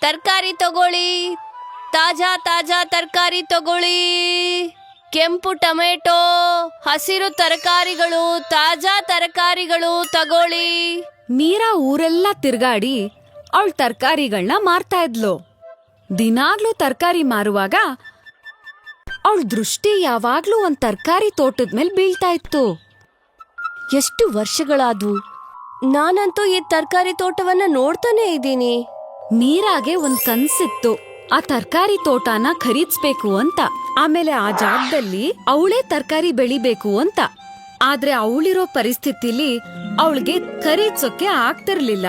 ತರಕಾರಿ ತಗೊಳ್ಳಿ. ತಾಜಾ ತಾಜಾ ತರಕಾರಿ ತಗೊಳ್ಳಿ. ಕೆಂಪು ಟೊಮೆಟೊ, ಹಸಿರು ತರಕಾರಿಗಳು, ತಾಜಾ ತರಕಾರಿಗಳು ತಗೊಳ್ಳಿ. ಮೀರಾ ಊರೆಲ್ಲ ತಿರ್ಗಾಡಿ ಅವಳು ತರಕಾರಿಗಳನ್ನ ಮಾರ್ತಾ ಇದ್ಲು. ದಿನಾಗ್ಲೂ ತರಕಾರಿ ಮಾರುವಾಗ ಅವಳ ದೃಷ್ಟಿ ಯಾವಾಗ್ಲೂ ಒಂದ್ ತರಕಾರಿ ತೋಟದ ಮೇಲೆ ಬೀಳ್ತಾ ಇತ್ತು. ಎಷ್ಟು ವರ್ಷಗಳಾದ್ವು. ನಾನಂತೂ ಈ ತರಕಾರಿ ತೋಟವನ್ನ ನೋಡ್ತಾನೆ ಇದ್ದೀನಿ. ಮೀರಾಗೆ ಒಂದ್ ಕನ್ಸಿತ್ತು. ಆ ತರ್ಕಾರಿ ತೋಟನ ಖರೀದಿಸ್ಬೇಕು ಅಂತ. ಆಮೇಲೆ ಆ ಜಾಗದಲ್ಲಿ ಅವಳೇ ತರ್ಕಾರಿ ಬೆಳಿಬೇಕು ಅಂತ. ಆದ್ರೆ ಅವಳಿರೋ ಪರಿಸ್ಥಿತಿಲಿ ಅವಳಿಗೆ ಖರೀದ್ಸೋಕೆ ಆಗ್ತಿರ್ಲಿಲ್ಲ.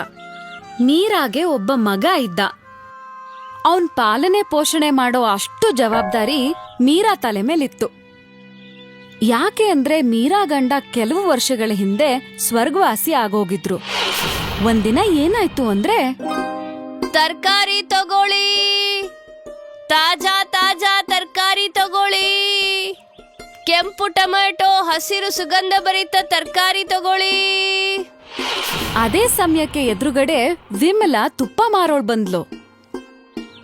ಮೀರಾಗೆ ಒಬ್ಬ ಮಗ ಇದ್ದ. ಅವನ್ ಪಾಲನೆ ಪೋಷಣೆ ಮಾಡೋ ಅಷ್ಟು ಜವಾಬ್ದಾರಿ ಮೀರಾ ತಲೆ ಮೇಲಿತ್ತು. ಯಾಕೆ ಅಂದ್ರೆ ಮೀರಾ ಗಂಡ ಕೆಲವು ವರ್ಷಗಳ ಹಿಂದೆ ಸ್ವರ್ಗವಾಸಿ ಆಗೋಗಿದ್ರು. ಒಂದಿನ ಏನಾಯ್ತು ಅಂದ್ರೆ ತರಕಾರಿ ತಗೊಳ್ಳಿ. ತಾಜಾ ತಾಜಾ ತರಕಾರಿ ತಗೊಳ್ಳಿ. ಕೆಂಪು ಟೊಮೆಟೊ ಹಸಿರು ಸುಗಂಧ ಭರಿತ ತರಕಾರಿ ತಗೊಳ್ಳಿ. ಅದೇ ಸಮಯಕ್ಕೆ ಎದುರುಗಡೆ ವಿಮಲಾ ತುಪ್ಪ ಮಾರೋಳ್ ಬಂದ್ಲು.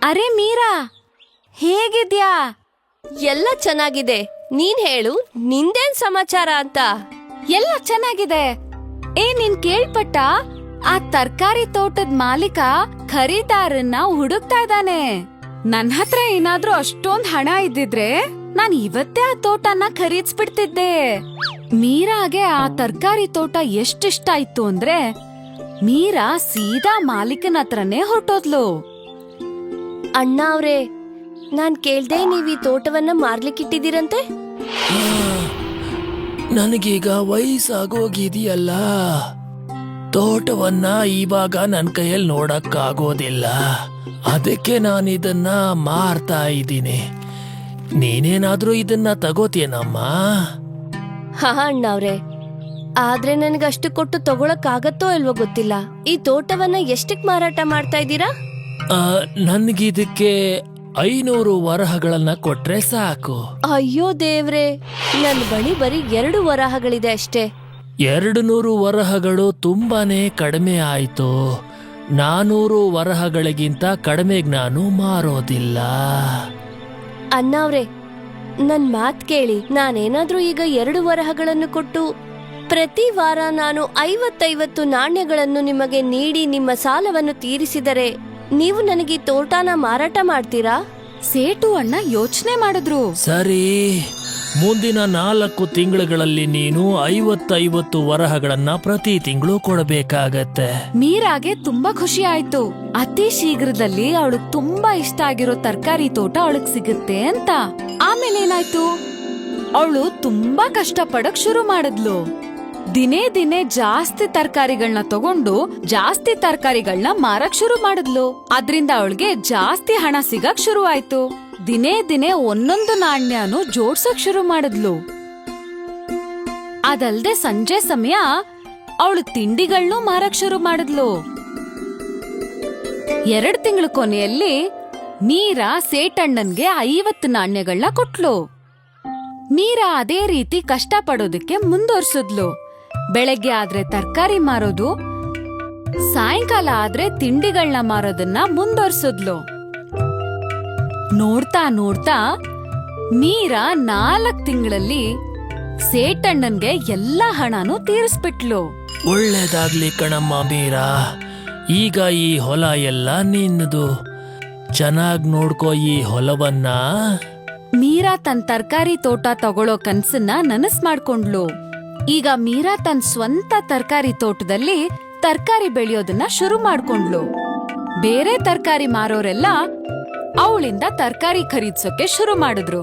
ಅರೆ ಮೀರಾ ಹೇಗಿದ್ಯಾ? ಎಲ್ಲ ಚೆನ್ನಾಗಿದೆ. ನೀನ್ ಹೇಳು ನಿಂದೇನ್ ಸಮಾಚಾರ ಅಂತ? ಎಲ್ಲ ಚೆನ್ನಾಗಿದೆ. ಏ ನೀನ್ ಕೇಳ್ಪಟ್ಟ? ಆ ತರ್ಕಾರಿ ತೋಟದ ಮಾಲೀಕ ಖರೀದಾರನ್ನ ಹುಡುಕ್ತಾ ಇದ್ದಾನೆ. ನನ್ ಹತ್ರ ಏನಾದ್ರೂ ಅಷ್ಟೊಂದ್ ಹಣ ಇದ್ದಿದ್ರೆ ನಾನ್ ಇವತ್ತೇ ಆ ತೋಟನ ಖರೀದಿಸ್ಬಿಡ್ತಿದ್ದೆ. ಮೀರಾಗೆ ಆ ತರ್ಕಾರಿ ತೋಟ ಎಷ್ಟಿಷ್ಟ ಆಯ್ತು ಅಂದ್ರೆ ಮೀರಾ ಸೀದಾ ಮಾಲೀಕನ ಹತ್ರನೇ ಹೊರಟೋದ್ಲು. ಅಣ್ಣ ಅವ್ರೆ ನಾನ್ ಕೇಳ್ದೆ ನೀವ್ ಈ ತೋಟವನ್ನ ಮಾರ್ಲಿಕ್ಕಿಟ್ಟಿದ್ದೀರಂತೆ? ನನಗೀಗ ವಯಸ್ಸಾಗೋಗಿದೆಯಲ್ಲ. ತೋಟವನ್ನ ಇವಾಗ ನನ್ನ ಕೈಯಲ್ಲಿ ನೋಡಕ್ಕಾಗೋದಿಲ್ಲ. ಅದಕ್ಕೆ ನಾನು ಇದನ್ನ ಮಾರ್ತಾ ಇದ್ದೀನಿ. ನೀನೇನಾದ್ರೂ ಇದನ್ನ ತಗೋತೀಯನಮ್ಮ? ಹಾ ಅಣ್ಣ ಅವ್ರೆ ಆದ್ರೆ ನನಗಷ್ಟು ಕೊಟ್ಟು ತಗೊಳಕ್ಕಾಗತ್ತೋ ಇಲ್ವೋ ಗೊತ್ತಿಲ್ಲ. ಈ ತೋಟವನ್ನ ಎಷ್ಟಕ್ ಮಾರಾಟ ಮಾಡ್ತಾ ಇದ್ದೀರಾ? ನನ್ಗಿದಕ್ಕೆ ಐನೂರು ವರಹಗಳನ್ನ ಕೊಟ್ರೆ ಸಾಕು. ಅಯ್ಯೋ ದೇವ್ರೆ ನನ್ ಬಳಿ ಬರೀ ಎರಡು ವರಹಗಳಿದೆ ಅಷ್ಟೇ. ಎರಡು ನೂರು ವರಹಗಳು ತುಂಬಾನೇ ಕಡಿಮೆ ಆಯಿತು. ನಾನೂರು ವರಹಗಳಿಗಿಂತ ಕಡಿಮೆಗೆ ನಾನು ಮಾರೋದಿಲ್ಲ. ಅಣ್ಣಾವ್ರೆ ನನ್ ಮಾತ್ ಕೇಳಿ ನಾನೇನಾದ್ರೂ ಈಗ ಎರಡು ವರಹಗಳನ್ನು ಕೊಟ್ಟು ಪ್ರತಿ ವಾರ ನಾನು ಐವತ್ತೈವತ್ತು ನಾಣ್ಯಗಳನ್ನು ನಿಮಗೆ ನೀಡಿ ನಿಮ್ಮ ಸಾಲವನ್ನು ತೀರಿಸಿದರೆ ನೀವು ನನಗೆ ತೋಟನ ಮಾರಾಟ ಮಾಡ್ತೀರಾ? ಸೇಟು ಅಣ್ಣ ಯೋಚನೆ ಮಾಡಿದ್ರು. ಸರಿ. ಮುಂದಿನ ನಾಲ್ಕು ತಿಂಗಳುಗಳಲ್ಲಿ ನೀನು ಐವತ್ತೈವತ್ತು ವರಹಗಳನ್ನ ಪ್ರತಿ ತಿಂಗಳು ಕೊಡಬೇಕಾಗತ್ತೆ. ಮೀರಾಗೆ ತುಂಬಾ ಖುಷಿ ಆಯ್ತು. ಅತಿ ಶೀಘ್ರದಲ್ಲಿ ಅವಳು ತುಂಬಾ ಇಷ್ಟ ಆಗಿರೋ ತರಕಾರಿ ತೋಟ ಅವಳಗ್ ಸಿಗುತ್ತೆ ಅಂತ. ಆಮೇಲೆ ಏನಾಯ್ತು? ಅವಳು ತುಂಬಾ ಕಷ್ಟ ಪಡಕ್ ಶುರು ಮಾಡಿದ್ಲು. ದಿನೇ ದಿನೇ ಜಾಸ್ತಿ ತರಕಾರಿಗಳನ್ನ ತಗೊಂಡು ಜಾಸ್ತಿ ತರಕಾರಿಗಳನ್ನ ಮಾರಕ್ ಶುರು ಮಾಡಿದ್ಲು. ಅದ್ರಿಂದ ಅವಳಿಗೆ ಜಾಸ್ತಿ ಹಣ ಸಿಗಕ್ ಶುರು ಆಯ್ತು ದಿನೇ ದಿನೇ ಒಂದೊಂದು ನಾಣ್ಯನು ಜೋಡ್ಸಕ್ ಶುರು ಮಾಡಿದ್ಲು. ಅದಲ್ದೆ ಸಂಜೆ ಸಮಯ ಅವಳು ತಿಂಡಿಗಳ್ನೂ ಮಾರಕ್ ಶುರು ಮಾಡಿದ್ಲು. ಎರಡ್ ತಿಂಗಳ ಕೊನೆಯಲ್ಲಿ ಮೀರಾ ಸೇಟಣ್ಣನ್ಗೆ ಐವತ್ತು ನಾಣ್ಯಗಳನ್ನ ಕೊಟ್ಲು. ಮೀರಾ ಅದೇ ರೀತಿ ಕಷ್ಟ ಪಡೋದಕ್ಕೆ ಮುಂದುವರ್ಸಿದ್ಲು. ಬೆಳಗ್ಗೆ ಆದ್ರೆ ತರಕಾರಿ ಮಾರೋದು, ಸಾಯಂಕಾಲ ಆದ್ರೆ ತಿಂಡಿಗಳನ್ನ ಮಾರೋದನ್ನ ಮುಂದುವರ್ಸಿದ್ಲು. ನೋಡ್ತಾ ನೋಡ್ತಾ ಮೀರಾ ನಾಲ್ಕ್ ತಿಂಗಳಲ್ಲಿ ಸೇಟಣ್ಣನ್ಗೆ ಎಲ್ಲಾ ಹಣನೂ ತೀರಿಸ್ಬಿಟ್ಲು. ಒಳ್ಳೇದಾಗ್ಲಿ ಕಣಮ್ಮ ಮೀರಾ. ಈಗ ಈ ಹೊಲ ಎಲ್ಲ ನಿನ್ನದು ಚೆನ್ನಾಗ್ ನೋಡ್ಕೋ ಈ ಹೊಲವನ್ನ. ಮೀರಾ ತನ್ ತರಕಾರಿ ತೋಟ ತಗೊಳ್ಳೋ ಕನ್ಸನ್ನ ನನಸ್ ಮಾಡ್ಕೊಂಡ್ಲು. ಈಗ ಮೀರಾ ತನ್ ಸ್ವಂತ ತರಕಾರಿ ತೋಟದಲ್ಲಿ ತರಕಾರಿ ಬೆಳೆಯೋದನ್ನ ಶುರು ಮಾಡ್ಕೊಂಡ್ಲು. ಬೇರೆ ತರಕಾರಿ ಮಾರೋರೆಲ್ಲ ಅವಳಿಂದ ತರಕಾರಿ ಖರೀದ್ಸೋಕೆ ಶುರು ಮಾಡಿದ್ರು.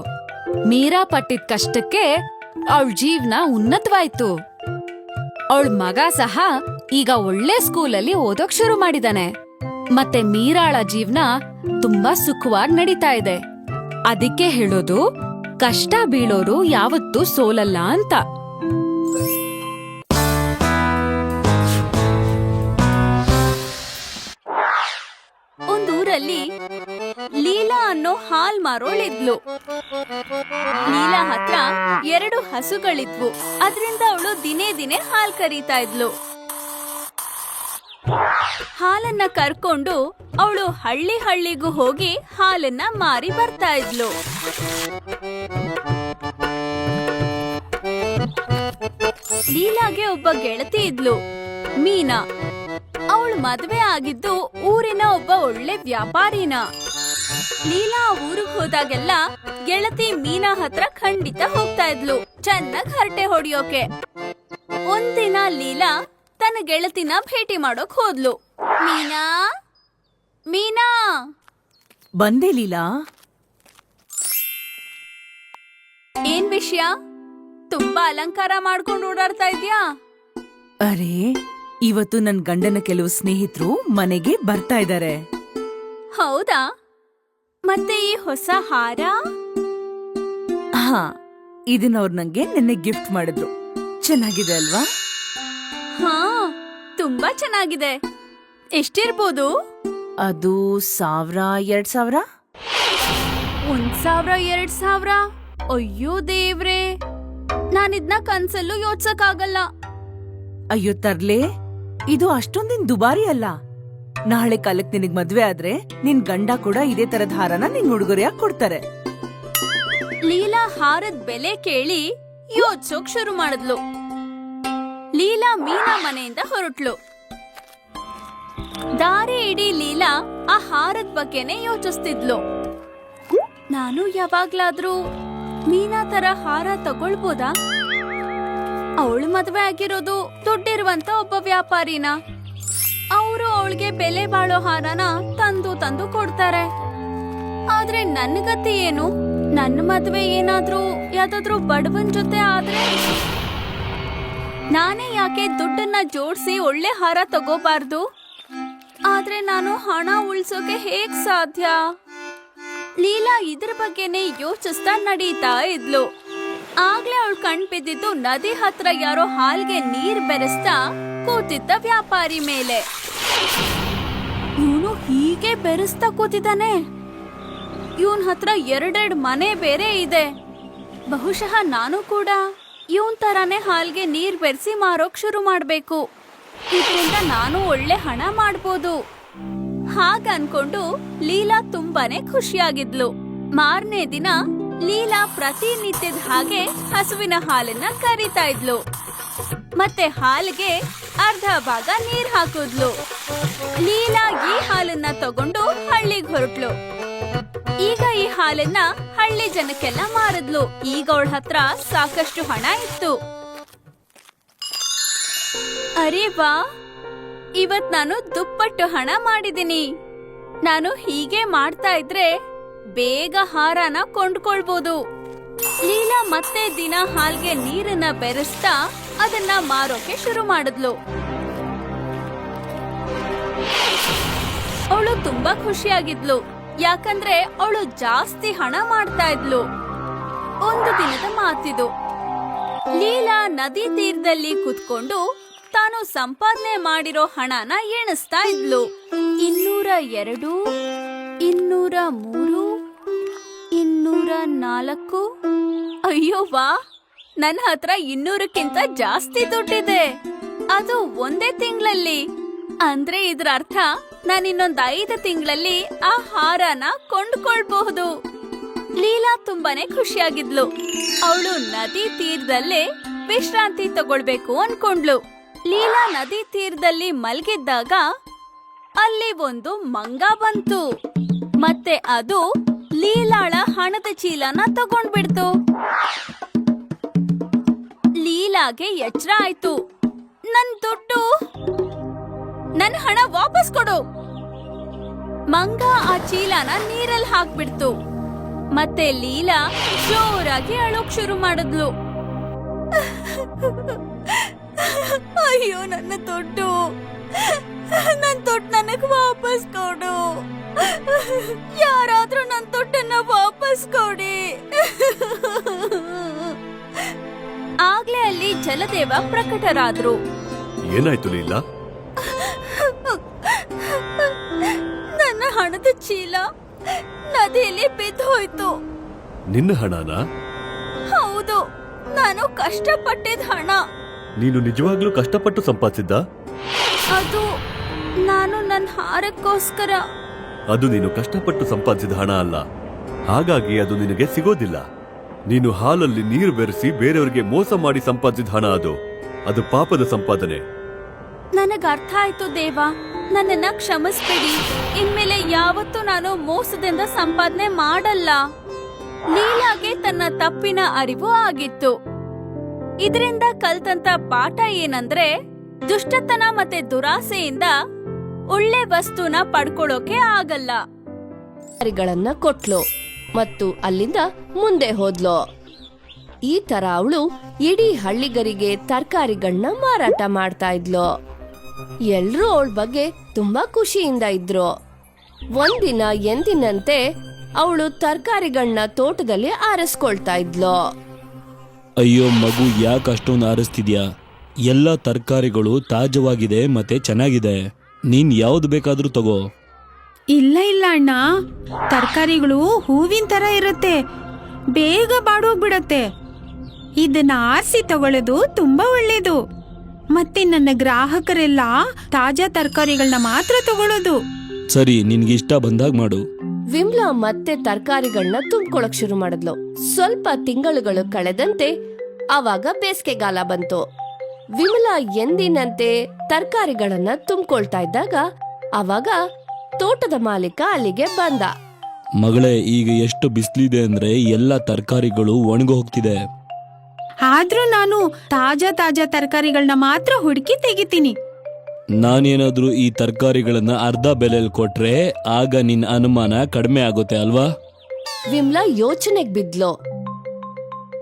ಮೀರಾ ಪಟ್ಟಿದ್ ಕಷ್ಟಕ್ಕೆ ಅವಳ ಜೀವನ ಉನ್ನತವಾಯ್ತು. ಅವಳ ಮಗ ಸಹ ಈಗ ಒಳ್ಳೆ ಸ್ಕೂಲಲ್ಲಿ ಓದೋಕ್ ಶುರು ಮಾಡಿದಾನೆ. ಮತ್ತೆ ಮೀರಾಳ ಜೀವನ ತುಂಬಾ ಸುಖವಾಗಿ ನಡೀತಾ ಇದೆ. ಅದಕ್ಕೆ ಹೇಳೋದು, ಕಷ್ಟ ಬೀಳೋರು ಯಾವತ್ತೂ ಸೋಲಲ್ಲ ಅಂತ. ಹಾಲ್ ಮಾರೋಳಿದ್ಲು. ಲೀಲಾ ಹತ್ರ ಎರಡು ಹಸುಗಳಿದ್ವು. ಅದ್ರಿಂದ ಅವಳು ದಿನೇ ದಿನೇ ಹಾಲ್ ಕರೀತಾ ಇದ್ಲು. ಹಾಲನ್ನ ಕರ್ಕೊಂಡು ಅವಳು ಹಳ್ಳಿ ಹಳ್ಳಿಗೂ ಹೋಗಿ ಹಾಲನ್ನ ಮಾರಿ ಬರ್ತಾ ಇದ್ಲು. ಲೀಲಾಗೆ ಒಬ್ಬ ಗೆಳತಿ ಇದ್ಲು, ಮೀನಾ. ಅವಳು ಮದುವೆ ಆಗಿದ್ದು ಊರಿನ ಒಬ್ಬ ಒಳ್ಳೆ ವ್ಯಾಪಾರಿನ. ಲೀಲಾ ಊರಿಗೆ ಹೋದಾಗೆಲ್ಲ ಗೆಳತಿ ಮೀನಾ ಹತ್ರ ಖಂಡಿತ ಹೋಗ್ತಾ ಇದ್ಲು. ಚೆನ್ನಾಗ್ ಹರಟೆ ಹೊಡಿಯೋಕೆ. ಒಂದಿನ ಲೀಲಾ ತನ್ನ ಗೆಳತಿನ ಭೇಟಿ ಮಾಡೋಕ್ ಹೋದ್ಲು. ಮೀನಾ? ಮೀನಾ? ಬಂದೆ ಲೀಲಾ. ಏನ್ ವಿಷಯ? ತುಂಬಾ ಅಲಂಕಾರ ಮಾಡ್ಕೊಂಡು ಓಡಾಡ್ತಾ ಇದ್ಯಾ? ಅರೆ ಇವತ್ತು ನನ್ ಗಂಡನ ಕೆಲವು ಸ್ನೇಹಿತರು ಮನೆಗೆ ಬರ್ತಾ ಇದ್ದಾರೆ ಹೌದಾ? ಮತ್ತೆ ಈ ಹೊಸ ಹಾರ? ಹಾ ಇದನ್ನ ಅವ್ರು ನಂಗೆ ನಿನ್ನೆ ಗಿಫ್ಟ್ ಮಾಡಿದ್ರು. ಚೆನ್ನಾಗಿದೆ ಅಲ್ವಾ? ಹಾ ತುಂಬಾ ಚೆನ್ನಾಗಿದೆ. ಎಷ್ಟಿರ್ಬೋದು? ಅದು ಸಾವಿರ ಎರಡ್ ಸಾವಿರ? ಒಂದ್ ಸಾವಿರ ಎರಡ್ ಸಾವಿರ? ಅಯ್ಯೋ ದೇವ್ರೆ! ನಾನಿದ್ನ ಕನ್ಸಲ್ಲೂ ಯೋಚ್ಸಕ್ಕಾಗಲ್ಲ. ಅಯ್ಯೋ ತರ್ಲೆ ಇದು ಅಷ್ಟೊಂದಿನ ದುಬಾರಿ ಅಲ್ಲ. ನಾಳೆ ಕಾಲಕ್ಕೆ ನಿನಗ್ ಮದ್ವೆ ಆದ್ರೆ ನಿನ್ ಗಂಡ ಕೂಡ ಇದೇ ತರದ ಹಾರನ ನಿನ್ ಉಡುಗೊರೆಯಾಗಿ ಕೊಡ್ತಾರೆ. ಲೀಲಾ ಹಾರದ ಬೆಲೆ ಕೇಳಿ ಯೋಚ್ಸೋಕ್ ಶುರು ಮಾಡಿದ್ಲು. ಲೀಲಾ ಮೀನಾ ಮನೆಯಿಂದ ಹೊರಟ್ಲು. ದಾರಿ ಇಡೀ ಲೀಲಾ ಆ ಹಾರದ ಬಗ್ಗೆನೆ ಯೋಚಿಸ್ತಿದ್ಲು. ನಾನು ಯಾವಾಗ್ಲಾದ್ರೂ ಮೀನಾ ತರ ಹಾರ ತಗೊಳ್ಬೋದಾ? ಅವಳು ಮದ್ವೆ ಆಗಿರೋದು ದುಡ್ಡಿರುವಂತ ಒಬ್ಬ ವ್ಯಾಪಾರಿನ? ಅವಳಿಗೆ ಬೆಲೆ ಬಾಳೋ ಹಾರನ ತಂದು ತಂದು ಕೊಡ್ತಾರೆ. ಆದ್ರೆ ನನ್ನ ಗತಿ ಏನು? ನನ್ನ ಮದ್ವೆ ಏನಾದ್ರೂ ಯಾವ್ದಾದ್ರು ಬಡವನ್ ಜೊತೆ ಆದ್ರೆ? ನಾನೇ ಯಾಕೆ ದುಡ್ಡನ್ನ ಜೋಡಿಸಿ ಒಳ್ಳೆ ಹಾರ ತಗೋಬಾರ್ದು? ಆದ್ರೆ ನಾನು ಹಣ ಉಳ್ಸೋಕೆ ಹೇಗ್ ಸಾಧ್ಯ? ಲೀಲಾ ಇದ್ರ ಬಗ್ಗೆನೆ ಯೋಚಿಸ್ತಾ ನಡೀತಾ ಇದ್ಲು. ಆಗ್ಲೇ ಅವಳು ಕಣ್ ಬಿದ್ದಿದ್ದು ನದಿ ಹತ್ರ ಯಾರೋ ಹಾಲ್ಗೆ ನೀರ್ ಬೆರೆಸ್ತಾ ಕೂತಿದ್ದ ವ್ಯಾಪಾರಿ ಮೇಲೆ. ಇವನು ಹೀಗೆ ಬೆರೆಸ್ತಾ ಕೂತಿದ್ದಾನೆ. ಇವನ್ ಹತ್ರ ಎರಡೆರಡು ಮನೆ ಬೇರೆ ಇದೆ. ಬಹುಶಃ ನಾನು ಕೂಡ ಇವನ್ ತರಾನೇ ಹಾಲ್ಗೆ ನೀರ್ ಬೆರೆಸಿ ಮಾರೋಕ್ ಶುರು ಮಾಡ್ಬೇಕು. ಇದರಿಂದ ನಾನು ಒಳ್ಳೆ ಹಣ ಮಾಡ್ಬೋದು. ಹಾಗ ಅನ್ಕೊಂಡು ಲೀಲಾ ತುಂಬಾನೇ ಖುಷಿಯಾಗಿದ್ಲು. ಮಾರನೇ ದಿನ ಲೀಲಾ ಪ್ರತಿನಿತ್ಯದ ಹಾಗೆ ಹಸುವಿನ ಹಾಲನ್ನ ಕರೀತಾ ಇದ್ಲು. ಮತ್ತೆ ಹಾಲಿಗೆ ಅರ್ಧ ಭಾಗ ನೀರ್ ಹಾಕಿದ್ಲು. ಲೀಲಾ ಈ ಹಾಲನ್ನ ತಗೊಂಡು ಹಳ್ಳಿಗ್ ಹೊರಟ್ಲು. ಈಗ ಈ ಹಾಲನ್ನ ಹಳ್ಳಿ ಜನಕ್ಕೆಲ್ಲ ಮಾರಿದ್ಲು. ಈಗ ಅವಳ ಹತ್ರ ಸಾಕಷ್ಟು ಹಣ ಇತ್ತು. ಅರೆ ಬಾ, ಇವತ್ ನಾನು ದುಪ್ಪಟ್ಟು ಹಣ ಮಾಡಿದ್ದೀನಿ ನಾನು ಹೀಗೆ ಮಾಡ್ತಾ ಇದ್ರೆ ಬೇಗ ಹಾರನ ಕೊಂಡ್ಕೊಳ್ಬೋದು. ಲೀಲಾ ಮತ್ತೆ ದಿನ ಹಾಲ್ಗೆ ನೀರನ್ನ ಬೆರೆಸ್ತಾ ಅದನ್ನ ಮಾರೋಕೆ ಶುರು ಮಾಡಿದ್ಲು. ಅವಳು ತುಂಬಾ ಖುಷಿಯಾಗಿದ್ಲು. ಯಾಕಂದ್ರೆ ಅವಳು ಜಾಸ್ತಿ ಹಣ ಮಾಡ್ತಾ ಇದ್ಲು. ಒಂದು ದಿನದ ಮಾತಿದು. ಲೀಲಾ ನದಿ ತೀರದಲ್ಲಿ ಕುತ್ಕೊಂಡು ತಾನು ಸಂಪಾದನೆ ಮಾಡಿರೋ ಹಣನ ಎಣಿಸ್ತಾ ಇದ್ಲು. ಇನ್ನೂರ ಎರಡು, ಇನ್ನೂರ ಮೂರು, ಇನ್ನೂರ ನಾಲ್ಕು. ಅಯ್ಯೋ ವಾ! ನನ್ನ ಹತ್ರ ಇನ್ನೂರಕ್ಕಿಂತ ಜಾಸ್ತಿ ದುಡ್ಡಿದೆ. ಅದು ಒಂದೇ ತಿಂಗಳಲ್ಲಿ. ಅಂದ್ರೆ ಇದ್ರ ಅರ್ಥ ನಾನು ಇನ್ನೊಂದ್ ಐದು ತಿಂಗಳಲ್ಲಿ ಆ ಹಾರನ ಕೊಂಡ್ಕೊಳ್ಬಹುದು. ಲೀಲಾ ತುಂಬಾನೇ ಖುಷಿಯಾಗಿದ್ಲು. ಅವಳು ನದಿ ತೀರದಲ್ಲೇ ವಿಶ್ರಾಂತಿ ತಗೊಳ್ಬೇಕು ಅನ್ಕೊಂಡ್ಲು ಲೀಲಾ ನದಿ ತೀರದಲ್ಲಿ ಮಲಗಿದ್ದಾಗ ಅಲ್ಲಿ ಒಂದು ಮಂಗ ಬಂತು. ಮತ್ತೆ ಅದು ಲೀಲಾಳ ಹಣದ ಚೀಲನ ತಗೊಂಡ್ಬಿಡ್ತು. ಲೀಲಾಗೆ ಎಚ್ಚರ ಆಯ್ತು. ನನ್ ದುಡ್ಡು, ನನ್ ಹಣ ವಾಪಸ್ ಕೊಡು. ಮಂಗ ಆ ಚೀಲನ ನೀರಲ್ಲಿ ಹಾಕ್ಬಿಡ್ತು. ಮತ್ತೆ ಲೀಲಾ ಜೋರಾಗಿ ಅಳೋಕ್ ಶುರು ಮಾಡಿದ್ಲು. ಅಯ್ಯೋ, ನನ್ನ ದುಡ್ಡು, ನನ್ ದುಡ್ಡು ನನಗ್ ವಾಪಸ್ ಕೊಡು. ಯಾರಾದ್ರೂ ನನ್ ದುಡ್ಡನ್ನ ವಾಪಸ್ ಕೊಡಿ. ಆಗ್ಲೇ ಅಲ್ಲಿ ಜಲದೇವ ಪ್ರಕಟರಾದ್ರು. ಏನಾಯ್ತು ಲೀಲಾ? ನನ್ನ ಹಣದ ಚೀಲ ನದಿಯಲ್ಲಿ ಬಿದ್ದು ಹೋಯ್ತು ನಿನ್ನ ಹಣನ? ಹೌದು ನಾನು ಕಷ್ಟಪಟ್ಟಿದ ಹಣ. ನೀನು ನಿಜವಾಗ್ಲೂ ಕಷ್ಟಪಟ್ಟು ಸಂಪಾದಿಸಿದ್ದ? ಅದು ನಾನು ನನ್ನ ಹಾರಕ್ಕೋಸ್ಕರ. ಅದು ನೀನು ಕಷ್ಟಪಟ್ಟು ಸಂಪಾದಿಸಿದ ಹಣ ಅಲ್ಲ. ಹಾಗಾಗಿ ಅದು ನಿನಗೆ ಸಿಗೋದಿಲ್ಲ. ನೀನು ಹಾಲಲ್ಲಿ ನೀರು ಬೆರೆಸಿ ಬೇರೆಯವರಿಗೆ ಮೋಸ ಮಾಡಿ ಸಂಪಾದಿಸಿದ ಹಣ ಅದು. ಅದು ಪಾಪದ ಸಂಪಾದನೆ. ನನಗ ಅರ್ಥ ಆಯ್ತು ದೇವ ನನ್ನನ್ನ ಕ್ಷಮಿಸ್ಬಿಡಿ. ಇನ್ಮೇಲೆ ಯಾವತ್ತೂ ನಾನು ಮೋಸದಿಂದ ಸಂಪಾದನೆ ಮಾಡಲ್ಲ. ಲೀಲಾಗೆ ತನ್ನ ತಪ್ಪಿನ ಅರಿವು ಆಗಿತ್ತು. ಇದರಿಂದ ಕಲ್ತಂತ ಪಾಠ ಏನಂದ್ರೆ ದುಷ್ಟತನ ಮತ್ತೆ ದುರಾಸೆಯಿಂದ ಒಳ್ಳೆ ವಸ್ತುನ ಪಡ್ಕೊಳ್ಳೋಕೆ ಆಗಲ್ಲ. ಕೊಟ್ಲು. ಮತ್ತು ಅಲ್ಲಿಂದ ಮುಂದೆ ಹೋದ್ಲು. ಈ ತರ ಅವಳು ಇಡೀ ಹಳ್ಳಿಗರಿಗೆ ತರಕಾರಿಗಳನ್ನ ಮಾರಾಟ ಮಾಡ್ತಾ ಇದ್ಲು. ಎಲ್ರೂ ಅವಳ ಬಗ್ಗೆ ತುಂಬಾ ಖುಷಿಯಿಂದ ಇದ್ರು. ಒಂದಿನ ಎಂದಿನಂತೆ ಅವಳು ತರಕಾರಿಗಳನ್ನ ತೋಟದಲ್ಲಿ ಆರಿಸ್ಕೊಳ್ತಾ ಇದ್ಲು. ಅಯ್ಯೋ ಮಗು, ಯಾಕೆ ಅಷ್ಟೊಂದು ಆರಿಸ್ತಿದ್ಯಾ? ಎಲ್ಲ ತರಕಾರಿಗಳು ತಾಜವಾಗಿದೆ ಮತ್ತೆ ಚೆನ್ನಾಗಿದೆ. ನೀನ್ ಯಾವ್ದು ಬೇಕಾದ್ರೂ ತಗೋ. ಇಲ್ಲ ಇಲ್ಲ ಅಣ್ಣ. ತರಕಾರಿಗಳು ಹೂವಿನ ತರ ಇರುತ್ತೆ. ಬೇಗ ಬಾಡೋಗ್ಬಿಡತ್ತೆ. ಇದನ್ನ ಆರಿಸಿ ತಗೊಳ್ಳೋದು ತುಂಬಾ ಒಳ್ಳೇದು. ಮತ್ತೆ ನನ್ನ ಗ್ರಾಹಕರೆಲ್ಲ ತಾಜಾ ತರಕಾರಿಗಳನ್ನ ಮಾತ್ರ ತಗೊಳ್ಳೋದು ಸರಿ ನಿನ್ಗಿಷ್ಟ ಬಂದಾಗ ಮಾಡು. ವಿಮ್ಲಾ ಮತ್ತೆ ತರಕಾರಿಗಳನ್ನ ತುಂಬ್ಕೊಳಕ್ ಶುರು ಮಾಡಿದ್ಲು. ಸ್ವಲ್ಪ ತಿಂಗಳುಗಳು ಕಳೆದಂತೆ ಆವಾಗ ಬೇಸಿಗೆಗಾಲ ಬಂತು. ವಿಮಲಾ ಎಂದಿನಂತೆ ತರಕಾರಿಗಳನ್ನ ತುಂಬಿಕೊಳ್ತಾ ಇದ್ದಾಗ ಆವಾಗ ತೋಟದ ಮಾಲೀಕ ಅಲ್ಲಿಗೆ ಬಂದ. ಮಗಳೇ ಈಗ ಎಷ್ಟು ಬಿಸಿಲಿದೆ ಅಂದ್ರೆ ಎಲ್ಲ ತರಕಾರಿಗಳು ಒಣಗಿ ಹೋಗ್ತಿದೆ. ಆದ್ರೂ ನಾನು ತಾಜಾ ತಾಜಾ ತರಕಾರಿಗಳನ್ನ ಮಾತ್ರ ಹುಡುಕಿ ತೆಗಿತೀನಿ. ನಾನೇನಾದ್ರೂ ಈ ತರಕಾರಿಗಳನ್ನ ಅರ್ಧ ಬೆಲೆಯಲ್ಲಿ ಕೊಟ್ರೆ ಆಗ ನಿನ್ನ ಅನುಮಾನ ಕಡಿಮೆ ಆಗುತ್ತೆ ಅಲ್ವಾ? ವಿಮ್ಲಾ ಯೋಚನೆಗ್ ಬಿದ್ಲು.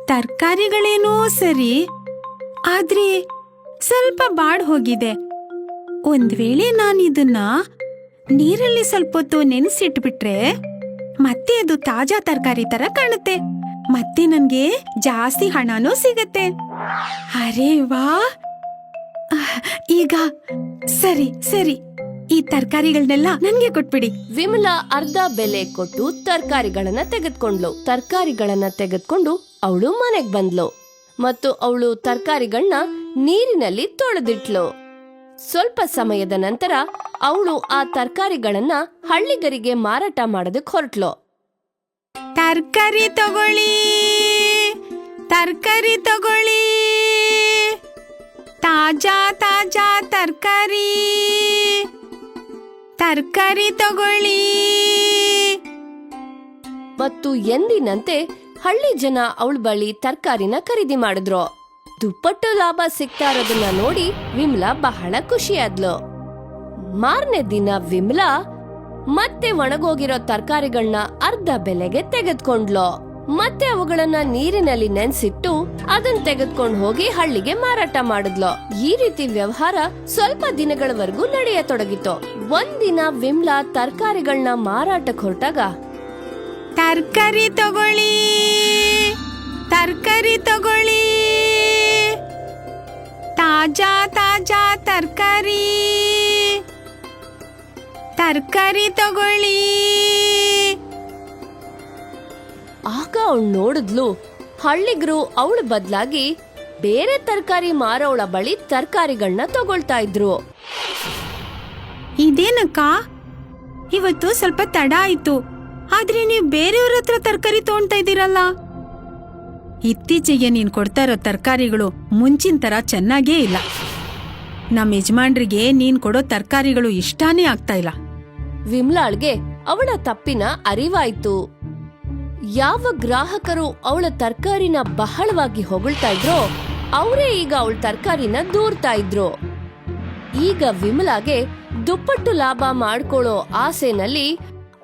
ತರಕಾರಿಗಳೇನೋ ಸರಿ ಆದ್ರೆ ಸ್ವಲ್ಪ ಬಾಡ್ ಹೋಗಿದೆ ಒಂದ್ ವೇಳೆ ನಾನು ಇದನ್ನ ನೀರಲ್ಲಿ ಸ್ವಲ್ಪ ಹೊತ್ತು ನೆನೆಸಿಟ್ಬಿಟ್ರೆ ಮತ್ತೆ ಅದು ತಾಜಾ ತರಕಾರಿ ತರ ಕಾಣುತ್ತೆ. ಮತ್ತೆ ನನ್ಗೆ ಜಾಸ್ತಿ ಹಣನೂ ಸಿಗತ್ತೆ. ಅರೆ ವಾ! ಈಗ ಸರಿ ಸರಿ. ಈ ತರಕಾರಿಗಳನ್ನೆಲ್ಲ ನನ್ಗೆ ಕೊಟ್ಬಿಡಿ. ವಿಮಲಾ ಅರ್ಧ ಬೆಲೆ ಕೊಟ್ಟು ತರಕಾರಿಗಳನ್ನ ತೆಗೆದ್ಕೊಂಡ್ಲು ತರಕಾರಿಗಳನ್ನ ತೆಗೆದುಕೊಂಡು ಅವಳು ಮನೆಗ್ ಬಂದ್ಲು ಮತ್ತು ಅವಳು ತರಕಾರಿಗಳನ್ನ ನೀರಿನಲ್ಲಿ ತೊಳೆದಿಟ್ಲು ಸ್ವಲ್ಪ ಸಮಯದ ನಂತರ ಅವಳು ಆ ತರಕಾರಿಗಳನ್ನ ಹಳ್ಳಿಗರಿಗೆ ಮಾರಾಟ ಮಾಡೋದಕ್ಕೆ ಹೊರಟ್ಲು. ತರಕಾರಿ ತಗೊಳ್ಳಿ ತರಕಾರಿ ತಗೊಳ್ಳಿ ತಾಜಾ ತಾಜಾ ತರಕಾರಿ ತರಕಾರಿ ತಗೊಳ್ಳಿ. ಮತ್ತು ಎಂದಿನಂತೆ ಹಳ್ಳಿ ಜನ ಅವಳ ಬಳಿ ತರಕಾರಿನ ಖರೀದಿ ಮಾಡಿದ್ರು. ದುಪ್ಪಟ್ಟು ಲಾಭ ಸಿಗ್ತಾ ಇರೋದನ್ನ ನೋಡಿ ವಿಮ್ಲಾ ಬಹಳ ಖುಷಿಯಾದ್ಲು ಮಾರನೇ ದಿನ ವಿಮ್ಲಾ ಮತ್ತೆ ಒಣಗೋಗಿರೋ ತರಕಾರಿಗಳನ್ನ ಅರ್ಧ ಬೆಲೆಗೆ ತೆಗೆದ್ಕೊಂಡ್ಲು. ಮತ್ತೆ ಅವುಗಳನ್ನ ನೀರಿನಲ್ಲಿ ನೆನ್ಸಿಟ್ಟು ಅದನ್ನ ತೆಗೆದ್ಕೊಂಡು ಹೋಗಿ ಹಳ್ಳಿಗೆ ಮಾರಾಟ ಮಾಡಿದ್ಲು. ಈ ರೀತಿ ವ್ಯವಹಾರ ಸ್ವಲ್ಪ ದಿನಗಳವರೆಗೂ ನಡೆಯತೊಡಗಿತು. ಒಂದಿನ ವಿಮ್ಲಾ ತರಕಾರಿಗಳನ್ನ ಮಾರಾಟಕ್ಕೆ ಹೊರಟಾಗ, ತರಕಾರಿ ತಗೊಳ್ಳಿ ತರಕಾರಿ ತಗೊಳ್ಳಿ. ತಾಜಾ ತಾಜಾ ತರಕಾರಿ. ತರಕಾರಿ ತಗೊಳ್ಳಿ. ಆಗ ಅವಳು ನೋಡಿದ್ಲು ಹಳ್ಳಿಗರು ಅವಳ ಬದಲಾಗಿ ಬೇರೆ ತರಕಾರಿ ಮಾರೋಳ ಬಳಿ ತರಕಾರಿಗಳನ್ನ ತಗೊಳ್ತಾ ಇದ್ರು. ಇದೇನಕ್ಕ? ಇವತ್ತು ಸ್ವಲ್ಪ ತಡ ಆಯ್ತು. ಆದ್ರೆ ನೀವು ಬೇರೆಯವ್ರ ಹತ್ರ ತರಕಾರಿ ತಗೊಳ್ತಾ ಇದ್ದೀರಲ್ಲ? ಇತ್ತೀಚೆಗೆ ನೀನ್ ಕೊಡ್ತಾ ಇರೋ ತರಕಾರಿಗಳು ಮುಂಚಿನ ತರ ಚೆನ್ನಾಗೇ ಇಲ್ಲ. ನಮ್ಮ ಯಜಮಾನ್ರಿಗೆ ನೀನ್ ಕೊಡೋ ತರಕಾರಿಗಳು ಇಷ್ಟಾನೇ ಆಗ್ತಾ ಇಲ್ಲ. ವಿಮ್ಲಾಳ್ಗೆ ಅವಳ ತಪ್ಪಿನ ಅರಿವಾಯ್ತು. ಯಾವ ಗ್ರಾಹಕರು ಅವಳ ತರಕಾರಿನ ಬಹಳವಾಗಿ ಹೊಗಳ್ತಾ ಇದ್ರೋ, ಅವರೇ ಈಗ ಅವಳ ತರಕಾರಿನ ದೂರ್ತಾ ಇದ್ರು. ಈಗ ವಿಮಲಾಗೆ ದುಪ್ಪಟ್ಟು ಲಾಭ ಮಾಡ್ಕೊಳ್ಳೋ ಆಸೆನಲ್ಲಿ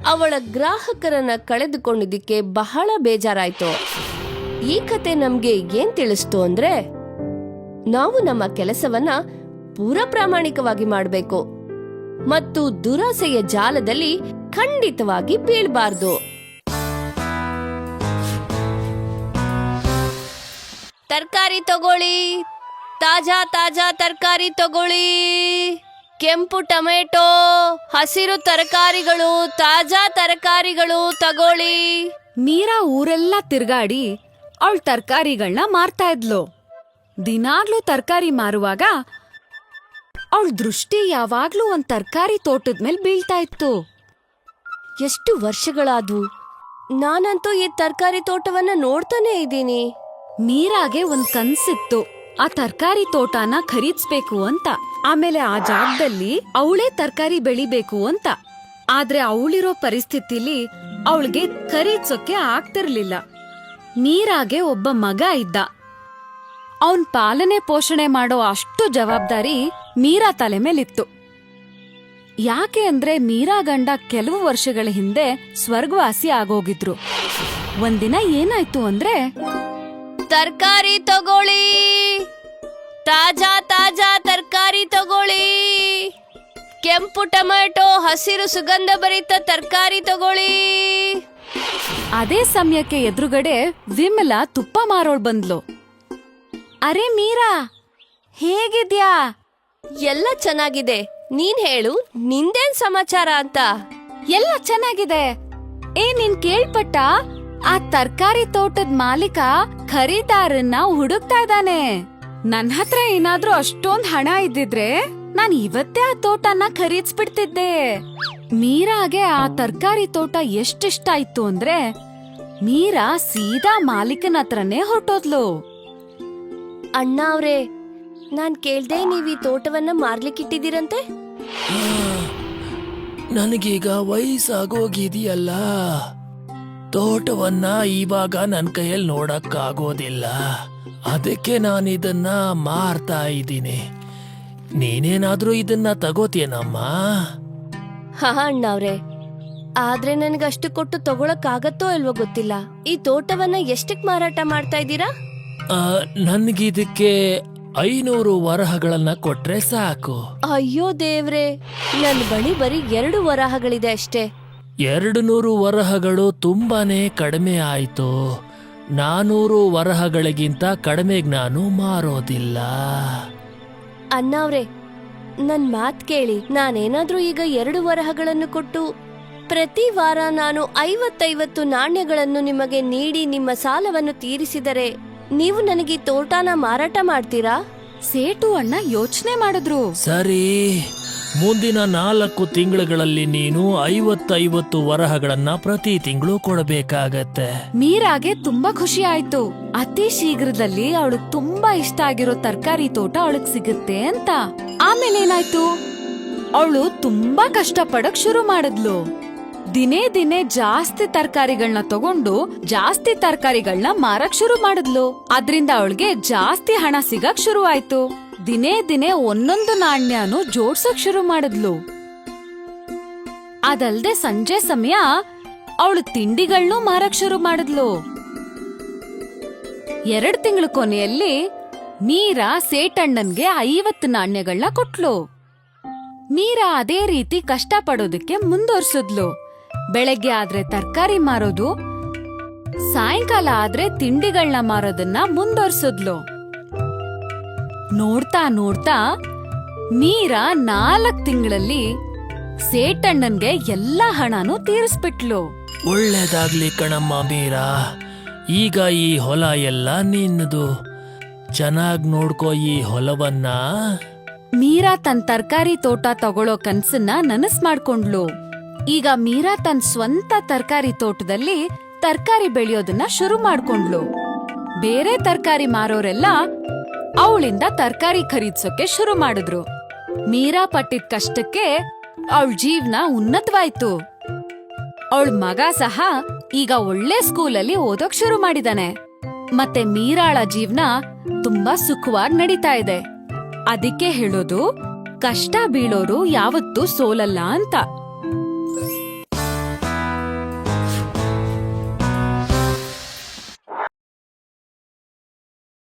ಅವಳ ಗ್ರಾಹಕರನ್ನ ಕಳೆದುಕೊಂಡಿದ್ದಕ್ಕೆ ಬಹಳ ಬೇಜಾರಾಯ್ತು. ಈ ಕತೆ ನಮ್ಗೆ ಏನ್ ತಿಳಿಸ್ತು ಅಂದ್ರೆ, ನಾವು ನಮ್ಮ ಕೆಲಸವನ್ನ ಪೂರ ಪ್ರಾಮಾಣಿಕವಾಗಿ ಮಾಡಬೇಕು ಮತ್ತು ದುರಾಸೆಯ ಜಾಲದಲ್ಲಿ ಖಂಡಿತವಾಗಿ ಬೀಳ್ಬಾರ್ದು. ತರಕಾರಿ ತಗೊಳ್ಳಿ. ತಾಜಾ ತಾಜಾ ತರಕಾರಿ ತಗೊಳ್ಳಿ. ಕೆಂಪು ಟೊಮೆಟೊ, ಹಸಿರು ತರಕಾರಿಗಳು, ತಾಜಾ ತರಕಾರಿಗಳು ತಗೊಳ್ಳಿ. ಮೀರಾ ಊರೆಲ್ಲ ತಿರ್ಗಾಡಿ ಅವಳ ತರ್ಕಾರಿಗಳನ್ನ ಮಾರ್ತಾ ಇದ್ಲು. ದಿನಾಗ್ಲೂ ತರಕಾರಿ ಮಾರುವಾಗ ಅವಳ ದೃಷ್ಟಿ ಯಾವಾಗ್ಲೂ ಒಂದ್ ತರಕಾರಿ ತೋಟದ ಮೇಲೆ ಬೀಳ್ತಾ ಇತ್ತು. ಎಷ್ಟು ವರ್ಷಗಳಾದ್ವು. ನಾನಂತೂ ಈ ತರಕಾರಿ ತೋಟವನ್ನ ನೋಡ್ತಾನೆ ಇದ್ದೀನಿ. ಮೀರಾಗೆ ಒಂದ್ ಕನ್ಸಿತ್ತು. ಆ ತರಕಾರಿ ತೋಟನ ಖರೀದಿಸ್ಬೇಕು ಅಂತ. ಆಮೇಲೆ ಆ ಜಾಗದಲ್ಲಿ ಅವಳೇ ತರಕಾರಿ ಬೆಳಿಬೇಕು ಅಂತ. ಆದ್ರೆ ಅವಳಿರೋ ಪರಿಸ್ಥಿತಿಲಿ ಅವಳಿಗೆ ಖರೀದಿಸೋಕೆ ಆಗ್ತಿರ್ಲಿಲ್ಲ. ಮೀರಾಗೆ ಒಬ್ಬ ಮಗ ಇದ್ದ. ಅವನ್ ಪಾಲನೆ ಪೋಷಣೆ ಮಾಡೋ ಅಷ್ಟು ಜವಾಬ್ದಾರಿ ಮೀರಾ ತಲೆ ಮೇಲಿತ್ತು. ಯಾಕೆ ಅಂದ್ರೆ ಮೀರಾ ಗಂಡ ಕೆಲವು ವರ್ಷಗಳ ಹಿಂದೆ ಸ್ವರ್ಗವಾಸಿ ಆಗೋಗಿದ್ರು. ಒಂದಿನ ಏನಾಯ್ತು ಅಂದ್ರೆ, ತರಕಾರಿ ತಗೊಳ್ಳಿ. ತಾಜಾ ತಾಜಾ ತರಕಾರಿ ತಗೊಳ್ಳಿ. ಕೆಂಪು ಟೊಮೆಟೊ, ಹಸಿರು ಸುಗಂಧ ಭರಿತ ತರಕಾರಿ ತಗೊಳ್ಳಿ. ಅದೇ ಸಮಯಕ್ಕೆ ಎದುರುಗಡೆ ವಿಮಲಾ ತುಪ್ಪ ಮಾರೋಳ್ ಬಂದ್ಲು. ಅರೆ ಮೀರಾ ಹೇಗಿದ್ಯಾ? ಎಲ್ಲ ಚೆನ್ನಾಗಿದೆ. ನೀನ್ ಹೇಳು ನಿಂದೇನ್ ಸಮಾಚಾರ ಅಂತ. ಎಲ್ಲ ಚೆನ್ನಾಗಿದೆ. ಏ ನೀನ್ ಕೇಳ್ಪಟ್ಟ? ಆ ತರ್ಕಾರಿ ತೋಟದ ಮಾಲೀಕ ಖರೀದಾರನ್ನ ಹುಡುಕ್ತಾ ಇದ್ದಾನೆ. ನನ್ ಹತ್ರ ಏನಾದ್ರೂ ಅಷ್ಟೊಂದ್ ಹಣ ಇದ್ದಿದ್ರೆ ನಾನ್ ಇವತ್ತೇ ಆ ತೋಟನ ಖರೀದಿಸ್ಬಿಡ್ತಿದ್ದೆ. ಮೀರಾಗೆ ಆ ತರ್ಕಾರಿ ತೋಟ ಎಷ್ಟಿಷ್ಟ ಆಯ್ತು ಅಂದ್ರೆ ಮೀರಾ ಸೀದಾ ಮಾಲೀಕನ ಹತ್ರನೇ ಹೊರಟೋದ್ಲು. ಅಣ್ಣ ಅವ್ರೆ ನಾನ್ ಕೇಳ್ದೆ ನೀವ್ ಈ ತೋಟವನ್ನ ಮಾರ್ಲಿಕ್ಕಿಟ್ಟಿದ್ದೀರಂತೆ? ನನಗೀಗ ವಯಸ್ಸಾಗೋಗಿದೆಯಲ್ಲ. ತೋಟವನ್ನ ಇವಾಗ ನನ್ನ ಕೈಯಲ್ಲಿ ನೋಡಕ್ಕಾಗೋದಿಲ್ಲ. ಅದಕ್ಕೆ ನಾನು ಇದನ್ನ ಮಾರ್ತಾ ಇದ್ದೀನಿ. ನೀನೇನಾದ್ರೂ ಇದನ್ನ ತಗೋತೀಯನಮ್ಮ? ಹಾ ಅಣ್ಣ ಅವ್ರೆ ಆದ್ರೆ ನನ್ಗಷ್ಟು ಕೊಟ್ಟು ತಗೊಳಕ್ಕಾಗತ್ತೋ ಇಲ್ವೋ ಗೊತ್ತಿಲ್ಲ. ಈ ತೋಟವನ್ನ ಎಷ್ಟಕ್ ಮಾರಾಟ ಮಾಡ್ತಾ ಇದ್ದೀರಾ? ನನ್ಗಿದಕ್ಕೆ ಐನೂರು ವರಹಗಳನ್ನ ಕೊಟ್ರೆ ಸಾಕು. ಅಯ್ಯೋ ದೇವ್ರೆ ನನ್ ಬಳಿ ಬರೀ ಎರಡು ವರಹಗಳಿದೆ ಅಷ್ಟೇ. ಎರಡು ನೂರು ವರಹಗಳು ತುಂಬಾನೇ ಕಡಿಮೆ ಆಯ್ತು. ನಾನೂರು ವರಹಗಳಿಗಿಂತ ಕಡಿಮೆಗ್ ನಾನು ಮಾರೋದಿಲ್ಲ. ಅಣ್ಣ ಅವ್ರೆ ನನ್ ಮಾತ್ ಕೇಳಿ ನಾನೇನಾದ್ರೂ ಈಗ ಎರಡು ವರಹಗಳನ್ನು ಕೊಟ್ಟು ಪ್ರತಿ ವಾರ ನಾನು ಐವತ್ತೈವತ್ತು ನಾಣ್ಯಗಳನ್ನು ನಿಮಗೆ ನೀಡಿ ನಿಮ್ಮ ಸಾಲವನ್ನು ತೀರಿಸಿದರೆ ನೀವು ನನಗೆ ಈ ತೋಟನ ಮಾರಾಟ ಮಾಡ್ತೀರಾ? ಸೇಟು ಅಣ್ಣ ಯೋಚನೆ ಮಾಡಿದ್ರು. ಸರಿ. ಮುಂದಿನ ನಾಲ್ಕು ತಿಂಗಳುಗಳಲ್ಲಿ ನೀನು ಐವತ್ತೈವತ್ತು ವರಹಗಳನ್ನ ಪ್ರತಿ ತಿಂಗಳು ಕೊಡಬೇಕಾಗತ್ತೆ. ಮೀರಾಗೆ ತುಂಬಾ ಖುಷಿ ಆಯ್ತು. ಅತಿ ಶೀಘ್ರದಲ್ಲಿ ಅವಳು ತುಂಬಾ ಇಷ್ಟ ಆಗಿರೋ ತರಕಾರಿ ತೋಟ ಅವಳಗ್ ಸಿಗುತ್ತೆ ಅಂತ. ಆಮೇಲೆ ಏನಾಯ್ತು? ಅವಳು ತುಂಬಾ ಕಷ್ಟ ಪಡಕ್ ಶುರು ಮಾಡಿದ್ಲು. ದಿನೇ ದಿನೇ ಜಾಸ್ತಿ ತರಕಾರಿಗಳನ್ನ ತಗೊಂಡು ಜಾಸ್ತಿ ತರಕಾರಿಗಳನ್ನ ಮಾರಕ್ ಶುರು ಮಾಡಿದ್ಲು. ಅದ್ರಿಂದ ಅವಳಿಗೆ ಜಾಸ್ತಿ ಹಣ ಸಿಗಕ್ ಶುರು ಆಯ್ತು ದಿನೇ ದಿನೇ ಒಂದೊಂದು ನಾಣ್ಯನು ಜೋಡ್ಸಕ್ ಶುರು ಮಾಡಿದ್ಲು. ಅದಲ್ದೆ ಸಂಜೆ ಸಮಯ ಅವಳು ತಿಂಡಿಗಳನ್ನು ಮಾರಕ್ ಶುರು ಮಾಡಿದ್ಲು. ಎರಡ್ ತಿಂಗಳ ಕೊನೆಯಲ್ಲಿ ಮೀರಾ ಸೇಟಣ್ಣನ್ಗೆ ಐವತ್ತು ನಾಣ್ಯಗಳನ್ನ ಕೊಟ್ಲು. ಮೀರಾ ಅದೇ ರೀತಿ ಕಷ್ಟ ಪಡೋದಕ್ಕೆ ಮುಂದುವರ್ಸಿದ್ಲು. ಬೆಳಗ್ಗೆ ಆದ್ರೆ ತರಕಾರಿ ಮಾರೋದು, ಸಾಯಂಕಾಲ ಆದ್ರೆ ತಿಂಡಿಗಳನ್ನ ಮಾರೋದನ್ನ ಮುಂದುವರ್ಸಿದ್ಲು. ನೋಡ್ತಾ ನೋಡ್ತಾ ಮೀರಾ ನಾಲ್ಕ್ ತಿಂಗಳಲ್ಲಿ ಸೇಟಣ್ಣನ್ಗೆ ಎಲ್ಲಾ ಹಣನೂ ತೀರಿಸ್ಬಿಟ್ಲು. ಒಳ್ಳೇದಾಗ್ಲಿ ಕಣಮ್ಮ ಮೀರಾ. ಈಗ ಈ ಹೊಲ ಎಲ್ಲ ನಿನ್ನದು. ಚೆನ್ನಾಗ್ ನೋಡ್ಕೋ ಈ ಹೊಲವನ್ನ. ಮೀರಾ ತನ್ ತರಕಾರಿ ತೋಟ ತಗೊಳ್ಳೋ ಕನ್ಸನ್ನ ನನಸ್ ಮಾಡ್ಕೊಂಡ್ಲು. ಈಗ ಮೀರಾ ತನ್ ಸ್ವಂತ ತರಕಾರಿ ತೋಟದಲ್ಲಿ ತರಕಾರಿ ಬೆಳೆಯೋದನ್ನ ಶುರು ಮಾಡ್ಕೊಂಡ್ಲು. ಬೇರೆ ತರಕಾರಿ ಮಾರೋರೆಲ್ಲ ಅವಳಿಂದ ತರ್ಕಾರಿ ಖರೀದಿಸೋಕೆ ಶುರು ಮಾಡಿದ್ರು. ಮೀರಾ ಪಟ್ಟಿದ್ ಕಷ್ಟಕ್ಕೆ ಅವಳ ಜೀವನ ಉನ್ನತವಾಯ್ತು. ಅವಳ ಮಗ ಸಹ ಈಗ ಒಳ್ಳೆ ಸ್ಕೂಲಲ್ಲಿ ಓದೋಕ್ ಶುರು ಮಾಡಿದಾನೆ. ಮತ್ತೆ ಮೀರಾಳ ಜೀವನ ತುಂಬಾ ಸುಖವಾಗಿ ನಡೀತಾ ಇದೆ. ಅದಕ್ಕೆ ಹೇಳೋದು, ಕಷ್ಟ ಬೀಳೋರು ಯಾವತ್ತೂ ಸೋಲಲ್ಲ ಅಂತ.